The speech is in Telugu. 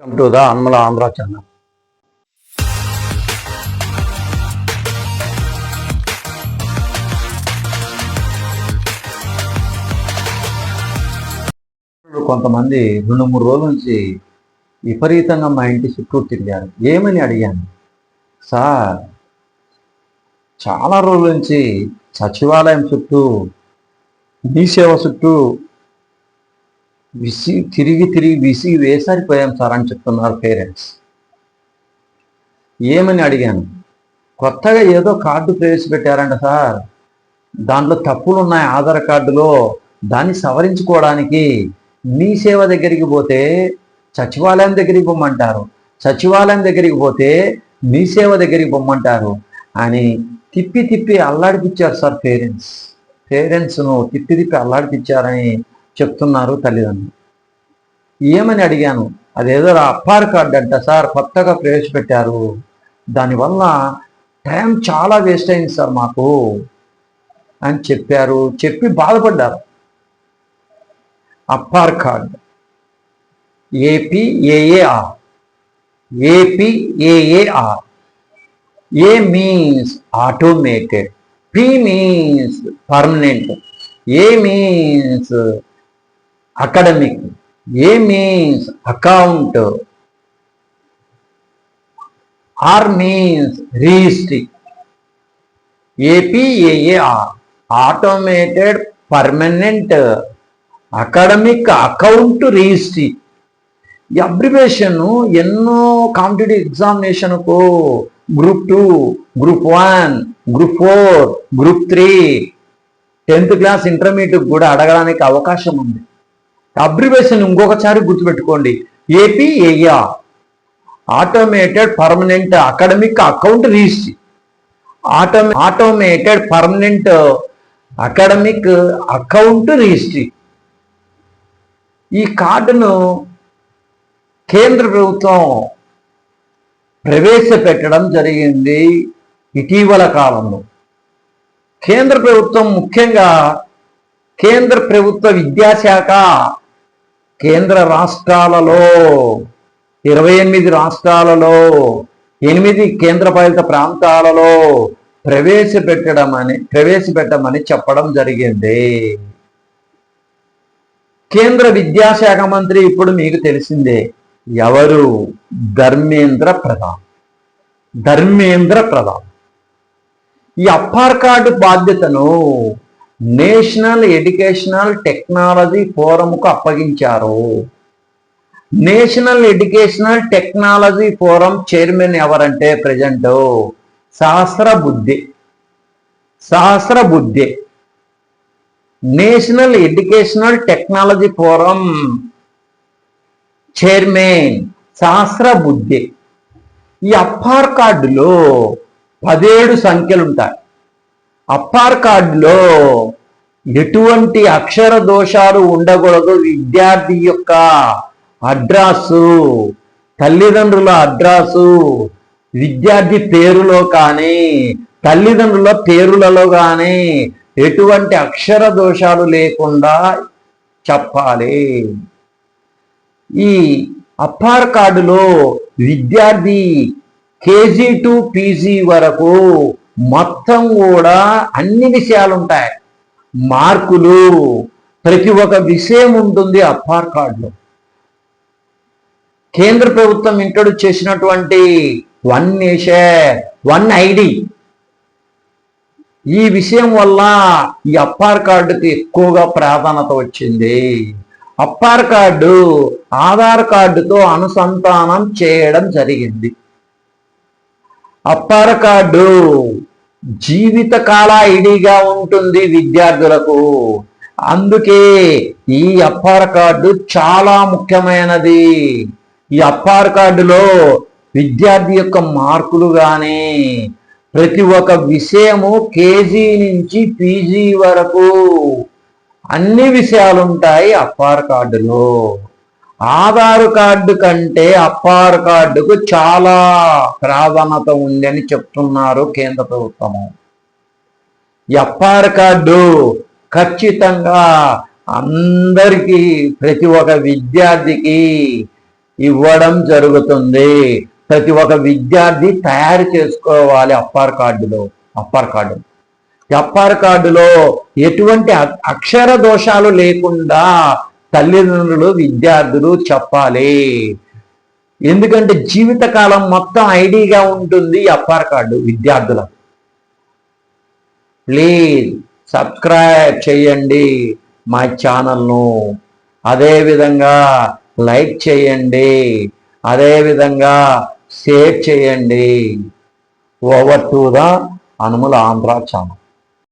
Welcome to the Anumula Andhra channel కొంతమంది రెండు మూడు రోజుల నుంచి విపరీతంగా మా ఇంటి చుట్టూ తిరిగారు. ఏమని అడిగాను? సార్ చాలా రోజుల నుంచి సచివాలయం చుట్టూ మీ సేవ చుట్టూ విసి తిరిగి తిరిగి విసిగి వేసారిపోయాం సార్ అని చెప్తున్నారు పేరెంట్స్. ఏమని అడిగాను? కొత్తగా ఏదో కార్డు ప్రవేశపెట్టారంట సార్. దాంట్లో తప్పులు ఉన్నాయి ఆధార్ కార్డులో. దాన్ని సవరించుకోవడానికి మీ సేవ దగ్గరికి పోతే సచివాలయం దగ్గరికి పొమ్మంటారు. సచివాలయం దగ్గరికి పోతే మీ సేవ దగ్గరికి పొమ్మంటారు అని తిప్పి తిప్పి అల్లాడిపించారు సార్ పేరెంట్స్. పేరెంట్స్ను తిప్పి తిప్పి అల్లాడిపించారని చెప్తున్నారు తల్లిదండ్రులు. ఏమని అడిగాను? అదేదో అప్పార్ కార్డ్ అంట సార్ కొత్తగా ప్రవేశపెట్టారు. దానివల్ల టైం చాలా వేస్ట్ అయింది సార్ మాకు అని చెప్పారు. చెప్పి బాధపడ్డారు. APAAR card. A P A A R A P A A R A means automated P means permanent A means academic A means account R means registry A P A A R automated permanent academic account registry ఈ అబ్రివేషన్ ఎన్నో competitive ఎగ్జామినేషన్కు group two group one group four group three tenth class intermediate కూడా అడగడానికి అవకాశం ఉంది. అబ్రివేషన్ ఇంకొకసారి గుర్తుపెట్టుకోండి. A P A automated permanent academic account registry auto automated permanent academic account registry ఈ కార్డును కేంద్ర ప్రభుత్వం ప్రవేశపెట్టడం జరిగింది ఇటీవల కాలంలో. కేంద్ర ప్రభుత్వం ముఖ్యంగా కేంద్ర ప్రభుత్వ విద్యాశాఖ కేంద్ర రాష్ట్రాలలో ఇరవై ఎనిమిది రాష్ట్రాలలో ఎనిమిది కేంద్రపాలిత ప్రాంతాలలో ప్రవేశపెట్టడం అని ప్రవేశపెట్టమని చెప్పడం జరిగింది. కేంద్ర విద్యాశాఖ మంత్రి ఇప్పుడు మీకు తెలిసిందే ఎవరు? ధర్మేంద్ర ప్రధాన్. ధర్మేంద్ర ప్రధాన్. ఈ అప్పార్ కార్డు బాధ్యతను నేషనల్ ఎడ్యుకేషనల్ టెక్నాలజీ ఫోరంకు అప్పగించారు. National educational technology forum chairman ఎవరంటే present Sahasrabudhe Sahasrabudhe national educational technology forum chairman Sahasrabudhe ఈ అప్పార్ కార్డులో పదేడు సంఖ్యలు ఉంటాయి అప్పార్ కార్డులో ఎటువంటి అక్షర దోషాలు ఉండకూడదు. విద్యార్థి యొక్క అడ్రాసు తల్లిదండ్రుల అడ్రాసు విద్యార్థి పేరులో కానీ తల్లిదండ్రుల పేరులలో కానీ ఎటువంటి అక్షర దోషాలు లేకుండా చెప్పాలి. ఈ అప్పార్ కార్డులో విద్యార్థి కేజీ టు పీజీ వరకు మొత్తం కూడా అన్ని విషయాలు ఉంటాయి మార్కులు ప్రతి ఒక్క విషయం ఉంటుంది అప్పార్ కార్డులో. కేంద్ర ప్రభుత్వం ఇంట్రొడ్యూస్ చేసినటువంటి వన్ నేషన్ వన్ ఐడి. ఈ విషయం వల్ల ఈ అప్పార్ కార్డుకి ఎక్కువగా ప్రాధాన్యత వచ్చింది. అప్పార్ కార్డు ఆధార్ కార్డుతో అనుసంధానం చేయడం జరిగింది. అప్పార్ కార్డు జీవితకాల ఐడిగా ఉంటుంది విద్యార్థులకు. అందుకే ఈ అప్పార్ కార్డు చాలా ముఖ్యమైనది. ఈ అప్పార్ కార్డులో విద్యార్థి యొక్క మార్కులు కానీ ప్రతి ఒక్క విషయము కేజీ నుంచి పీజీ వరకు అన్ని విషయాలు ఉంటాయి అప్పార్ కార్డులో. ఆధార్ కార్డు కంటే అప్పార్ కార్డుకు చాలా ప్రాధాన్యత ఉందని చెప్తున్నారు కేంద్ర ప్రభుత్వము ఈ అప్పార్ కార్డు ఖచ్చితంగా అందరికీ ప్రతి ఒక్క విద్యార్థికి ఇవ్వడం జరుగుతుంది. ప్రతి ఒక్క విద్యార్థి తయారు చేసుకోవాలి అప్పార్ కార్డులో అప్పార్ కార్డు. అప్పార్ కార్డులో ఎటువంటి అక్షర దోషాలు లేకుండా తల్లిదండ్రులు విద్యార్థులు చెప్పాలి. ఎందుకంటే జీవితకాలం మొత్తం ఐడిగా ఉంటుంది ఈ అప్పార్ కార్డు విద్యార్థుల ప్లీజ్ సబ్స్క్రైబ్ చేయండి మా ఛానల్ను. అదేవిధంగా లైక్ చేయండి. అదేవిధంగా షేర్ చేయండి. Over to the Anumula Andhra channel.